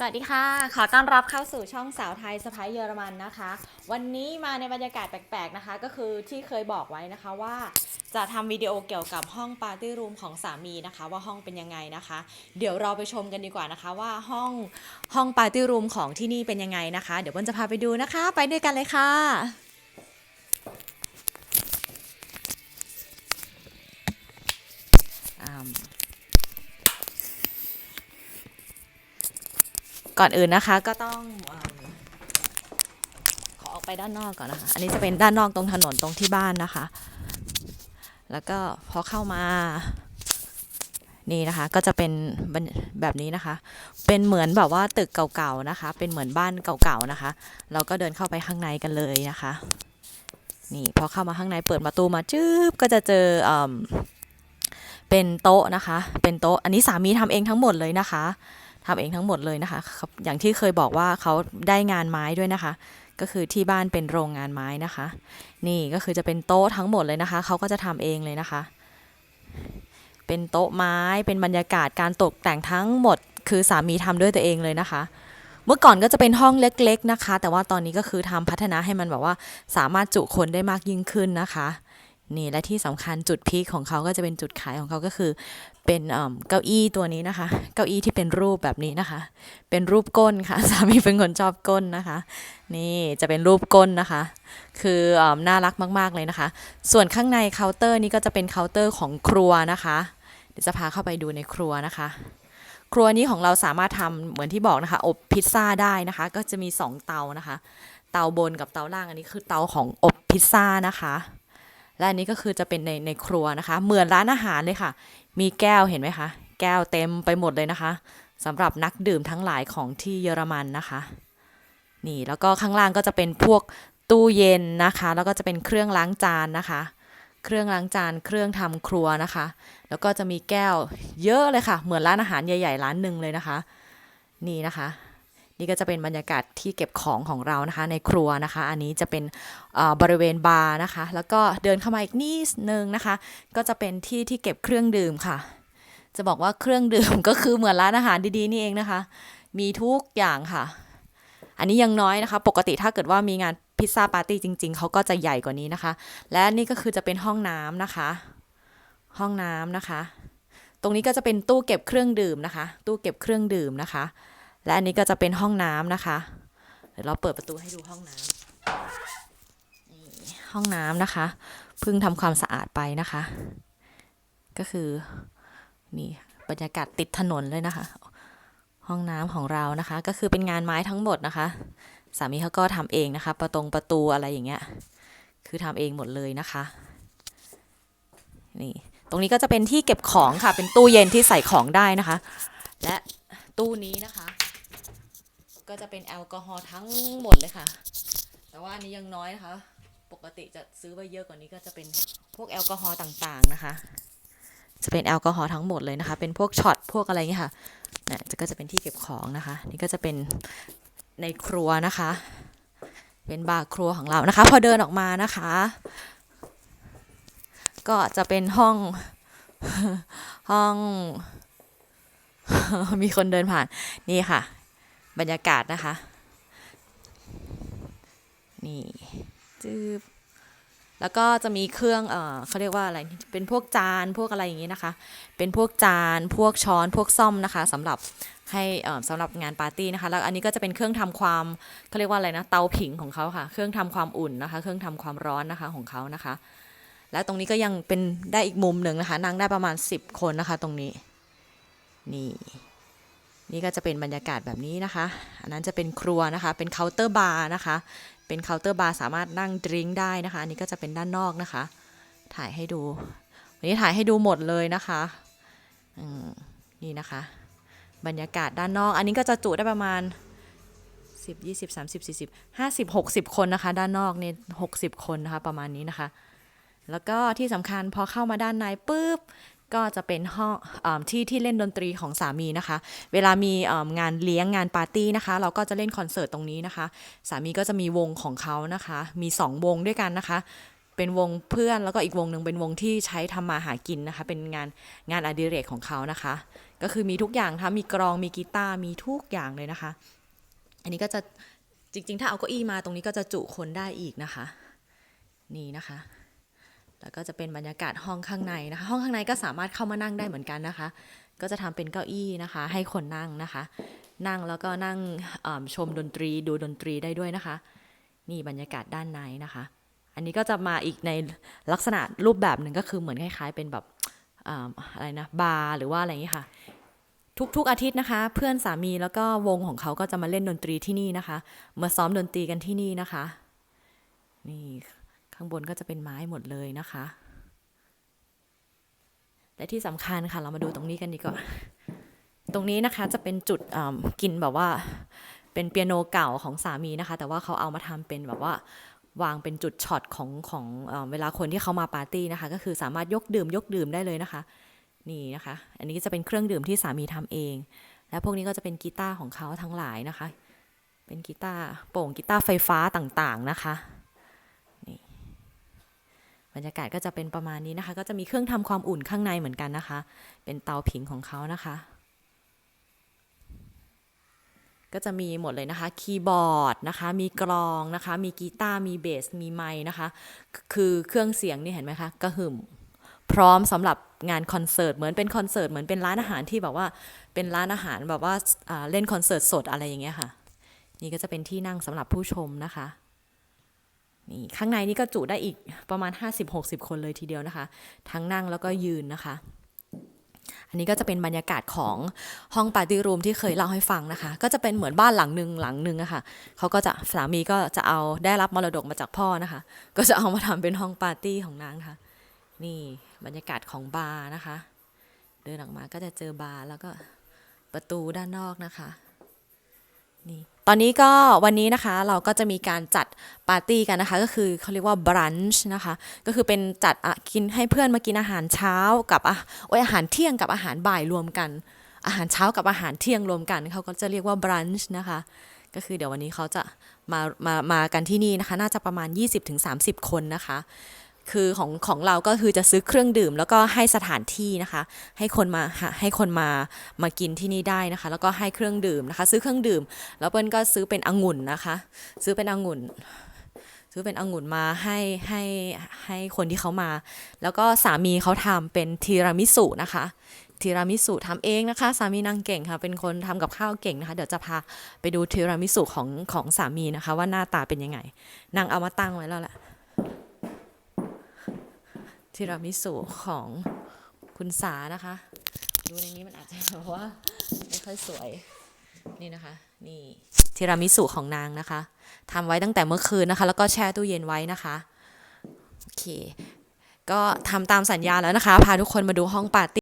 สวัสดีค่ะ ขอต้อนรับเข้าสู่ช่องสาวไทยสะพ้ายเยอรมันนะคะ วันนี้มาในบรรยากาศแปลกๆนะคะ ก็คือที่เคยบอกไว้นะคะว่าจะทำวิดีโอเกี่ยวกับห้องปาร์ตี้รูมของสามีนะคะ ว่าห้องเป็นยังไงนะคะ เดี๋ยวเราไปชมกันดีกว่านะคะว่าห้องห้องปาร์ตี้รูมของที่นี่เป็นยังไงนะคะ เดี๋ยวเปิ้ลจะพาไปดูนะคะ ไปด้วยกันเลยค่ะ ก่อนอื่นนะคะก็ต้องอขอออกไปด้านนอกก่อนนะคะ อันนี้จะเป็นด้านนอกตรงถนนตรงที่บ้านนะคะ แล้วก็พอเข้ามานี่นะคะก็จะเป็นแบบนี้นะคะ เป็นเหมือนแบบว่าตึกเก่าๆนะคะ เป็นเหมือนบ้านเก่าๆนะคะ เราก็เดินเข้าไปข้างในกันเลยนะคะ นี่พอเข้ามาข้างในเปิดประตูมาจื๊บก็จะเจอเอเป็นโต๊ะนะคะ เป็นโต๊ะ อันนี้สามีทำเองทั้งหมดเลยนะคะ ทำเองทั้งหมดเลยนะคะอย่างที่เคยบอกว่าเขาได้งานไม้ด้วยนะคะ ก็คือที่บ้านเป็นโรงงานไม้นะคะ นี่ก็คือจะเป็นโต๊ะทั้งหมดเลยนะคะ เขาก็จะทำเองเลยนะคะ เป็นโต๊ะไม้เป็นบรรยากาศการตกแต่งทั้งหมด คือสามีทำด้วยตัวเองเลยนะคะเมื่อก่อนก็จะเป็นห้องเล็ก ๆนะคะ แต่ว่าตอนนี้ก็คือทำพัฒนาให้มันแบบว่าสามารถจุคนได้มากยิ่งขึ้นนะคะ นี่และที่สำคัญจุดพีคของเขาก็จะเป็นจุดขายของเขาก็คือ เป็นเก้าอี้ตัวนี้นะคะ เก้าอี้ที่เป็นรูปแบบนี้นะคะ เป็นรูปก้นค่ะสามีเป็นคนชอบก้นนะคะ นี่จะเป็นรูปก้นนะคะ คืออน่ารักมากๆเลยนะคะ ส่วนข้างในเคาน์เตอร์นี้ก็จะเป็นเคาน์เตอร์ของครัวนะคะ เดี๋ยวจะพาเข้าไปดูในครัวนะคะครัวนี้ของเราสามารถทำเหมือนที่บอกนะคะ อบพิซซ่าได้นะคะ ก็จะมี 2 เตานะคะ เตาบนกับเตาล่างอันนี้คือเตาของอบพิซซ่านะคะ และอันนี้ก็คือจะเป็นในในครัวนะคะ เหมือนร้านอาหารเลยค่ะ มีแก้วเห็นไหมคะ แก้วเต็มไปหมดเลยนะคะสำหรับนักดื่มทั้งหลายของที่เยอรมันนะคะ นี่แล้วก็ข้างล่างก็จะเป็นพวกตู้เย็นนะคะ แล้วก็จะเป็นเครื่องล้างจานนะคะ เครื่องล้างจาน เครื่องทำครัวนะคะ แล้วก็จะมีแก้วเยอะเลยค่ะ เหมือนร้านอาหารใหญ่ ๆ ร้านหนึ่งเลยนะคะ นี่นะคะ นี่ก็จะเป็นบรรยากาศที่เก็บของของเรานะคะ ในครัวนะคะ อันนี้จะเป็นบริเวณบาร์นะคะ แล้วก็เดินเข้ามาอีกนิดนึงนะคะ ก็จะเป็นที่ที่เก็บเครื่องดื่มค่ะ จะบอกว่าเครื่องดื่มก็คือเหมือนร้านอาหารดีๆนี่เองนะคะ มีทุกอย่างค่ะ อันนี้ยังน้อยนะคะ ปกติถ้าเกิดว่ามีงานพิซซ่าปาร์ตี้จริง ๆเขาก็จะใหญ่กว่านี้นะคะ และนี่ก็คือจะเป็นห้องน้ำนะคะ ห้องน้ำนะคะ ตรงนี้ก็จะเป็นตู้เก็บเครื่องดื่มนะคะ ตู้เก็บเครื่องดื่มนะคะ และอันนี้ก็จะเป็นห้องน้ำนะคะ เดี๋ยวเราเปิดประตูให้ดูห้องน้ำนี่ห้องน้ำนะคะ เพิ่งทำความสะอาดไปนะคะ ก็คือนี่บรรยากาศติดถนนเลยนะคะ ห้องน้ำของเรานะคะ ก็คือเป็นงานไม้ทั้งหมดนะคะ สามีเขาก็ทำเองนะคะ ประตงประตูอะไรอย่างเงี้ย คือทำเองหมดเลยนะคะ นี่ ตรงนี้ก็จะเป็นที่เก็บของค่ะ เป็นตู้เย็นที่ใส่ของได้นะคะ และตู้นี้นะคะ ก็จะเป็นแอลกอฮอล์ทั้งหมดเลยค่ะ แต่ว่าอันนี้ยังน้อยนะคะ ปกติจะซื้อไว้เยอะกว่านี้ก็จะเป็นพวกแอลกอฮอล์ต่างๆนะคะ จะเป็นแอลกอฮอล์ทั้งหมดเลยนะคะ เป็นพวกช็อตพวกอะไรเงี้ยค่ะนี่ยจะก็จะเป็นที่เก็บของนะคะ นี่ก็จะเป็นในครัวนะคะ เป็นบาร์ครัวของเรานะคะ พอเดินออกมานะคะ ก็จะเป็นห้องห้อง มีคนเดินผ่าน นี่ค่ะ บรรยากาศนะคะ นี่จืบแล้วก็จะมีเครื่อง เอ่อเขาเรียกว่าอะไร เป็นพวกจาน พวกอะไรอย่างนี้นะคะ เป็นพวกจาน พวกช้อน พวกซ่อมนะคะสำหรับให้เอ่อสำหรับงานปาร์ตี้นะคะ แล้วอันนี้ก็จะเป็นเครื่องทำความเขาเรียกว่าอะไรนะ เตาผิงของเขาค่ะ เครื่องทำความอุ่นนะคะ เครื่องทำความร้อนนะคะของเขานะคะ แล้วตรงนี้ก็ยังเป็นได้อีกมุมหนึ่งนะคะ นั่งได้ประมาณ 10 คนนะคะ ตรงนี้ นี่ นี่ก็จะเป็นบรรยากาศแบบนี้นะคะ อันนั้นจะเป็นครัวนะคะ เป็นเคาน์เตอร์บาร์นะคะ เป็นเคาน์เตอร์บาร์สามารถนั่งดริงก์ได้นะคะ อันนี้ก็จะเป็นด้านนอกนะคะ ถ่ายให้ดู วันนี้ถ่ายให้ดูหมดเลยนะคะอืมนี่นะคะ บรรยากาศด้านนอก อันนี้ก็จะจุได้ประมาณ 10 20 30 40 50 60 คนนะคะ ด้านนอกเนี่ย60 คนนะคะ ประมาณนี้นะคะ แล้วก็ที่สำคัญพอเข้ามาด้านในปุ๊บ ก็จะเป็นห้องอที่ที่เล่นดนตรีของสามีนะคะ เวลามีงานเลี้ยงงานปาร์ตี้นะคะ เราก็จะเล่นคอนเสิร์ตตรงนี้นะคะ สามีก็จะมีวงของเขานะคะ มี 2 วงด้วยกันนะคะ เป็นวงเพื่อนแล้วก็อีกวงหนึ่งเป็นวงที่ใช้ทำมาหากินนะคะ เป็นงานงานอดิเรกของเขานะคะ ก็คือมีทุกอย่างค่ะมีกรองมีกีตาร์มีทุกอย่างเลยนะคะ อันนี้ก็จะจริงๆ ถ้าเอาเก้าอี้มาตรงนี้ก็จะจุคนได้อีกนะคะ นี่นะคะ แล้วก็จะเป็นบรรยากาศห้องข้างในนะคะ ห้องข้างในก็สามารถเข้ามานั่งได้เหมือนกันนะคะ ก็จะทำเป็นเก้าอี้นะคะ ให้คนนั่งนะคะ นั่งแล้วก็นั่งชมดนตรีดูดนตรีได้ด้วยนะคะ นี่บรรยากาศด้านในนะคะ อันนี้ก็จะมาอีกในลักษณะรูปแบบหนึ่งก็คือเหมือนคล้ายๆ เป็นแบบออะไรนะบาร์หรือว่าอะไรอย่างนี้ค่ะ ทุกๆอาทิตย์นะคะ เพื่อนสามีแล้วก็วงของเขาก็จะมาเล่นดนตรีที่นี่นะคะมาซ้อมดนตรีกันที่นี่นะคะ นี่ ข้างบนก็จะเป็นไม้หมดเลยนะคะ และที่สำคัญค่ะ เรามาดูตรงนี้กันดีกว่า ตรงนี้นะคะจะเป็นจุดกินแบบว่า เป็นเปียโนเก่าของสามีนะคะ แต่ว่าเขาเอามาทำเป็นแบบว่าวางเป็นจุดช็อตของของเอเวลาคนที่เขามาปาร์ตี้นะคะ ก็คือสามารถยกดื่มยกดื่มได้เลยนะคะ นี่นะคะ อันนี้จะเป็นเครื่องดื่มที่สามีทำเอง และพวกนี้ก็จะเป็นกีตาร์ของเขาทั้งหลายนะคะ เป็นกีตาร์โป่งกีตาร์ไฟฟ้าต่างๆนะคะ รรยากาศก็จะเป็นประมาณนี้นะคะ ก็จะมีเครื่องทำความอุ่นข้างในเหมือนกันนะคะ เป็นเตาผิงของเขานะคะ ก็จะมีหมดเลยนะคะ คีย์บอร์ดนะคะ มีกลองนะคะ มีกีตาร์ มีเบส มีไม้นะคะ คือเครื่องเสียงนี่เห็นไหมคะกระหึ่มพร้อมสำหรับงานคอนเสิร์ตเหมือนเป็นคอนเสิร์ตเหมือนเป็นร้านอาหารที่แบบว่าเป็นร้านอาหารแบบว่าอ่าเล่นคอนเสิร์ตสดอะไรอย่างเงี้ยค่ะ นี่ก็จะเป็นที่นั่งสำหรับผู้ชมนะคะ นี่ข้างในนี่ก็จุได้อีกประมาณ 50-60 คนเลยทีเดียวนะคะ ทั้งนั่งแล้วก็ยืนนะคะอันนี้ก็จะเป็นบรรยากาศของห้องปาร์ตี้รูมที่เคยเล่าให้ฟังนะคะ ก็จะเป็นเหมือนบ้านหลังหนึ่งหลังหนึ่งอะค่ะเขาก็จะสามีก็จะเอาได้รับมรดกมาจากพ่อนะคะ ก็จะเอามาทำเป็นห้องปาร์ตี้ของนางค่ะ นี่บรรยากาศของบาร์นะคะ เดินออกมาก็จะเจอบาร์แล้วก็ประตูด้านนอกนะคะ นี่ ตอนนี้ก็วันนี้นะคะเราก็จะมีการจัดปาร์ตี้กันนะคะ ก็คือเขาเรียกว่าบรันช์นะคะ ก็คือเป็นจัดอะกินให้เพื่อนมากินอาหารเช้ากับอะโอ้ยอาหารเที่ยงกับอาหารบ่ายรวมกัน อาหารเช้ากับอาหารเที่ยงรวมกันเขาก็จะเรียกว่าบรันช์นะคะ ก็คือเดี๋ยววันนี้เขาจะมามามากันที่นี่นะคะ น่าจะประมาณ 20-30 คนนะคะ คือของของเราก็คือจะซื้อเครื่องดื่ม แล้วก็ให้สถานที่นะคะ ให้คนมาให้คนมามากินที่นี่ได้นะคะ แล้วก็ให้เครื่องดื่มนะคะ ซื้อเครื่องดื่ม แล้วเปิ้ลก็ซื้อเป็นองุ่นนะคะ ซื้อเป็นองุ่น ซื้อเป็นองุ่นมาให้ให้ให้คนที่เขามา แล้วก็สามีเขาทำเป็นทีรามิสุนะคะทีรามิสุทำเองนะคะ สามีนางเก่งค่ะ เป็นคนทำกับข้าวเก่งนะคะ เดี๋ยวจะพาไปดูทีรามิสุของของสามีนะคะ ว่าหน้าตาเป็นยังไงนางเอามาตั้งไว้แล้วแหละ ทีรามิสุของคุณสานะคะ ดูในนี้มันอาจจะแบบว่าไม่ค่อยสวย นี่นะคะ นี่ทีรามิสุของนางนะคะทำไว้ตั้งแต่เมื่อคืนนะคะ แล้วก็แช่ตู้เย็นไว้นะคะ โอเค ก็ทำตามสัญญาแล้วนะคะ พาทุกคนมาดูห้องปาร์ตี้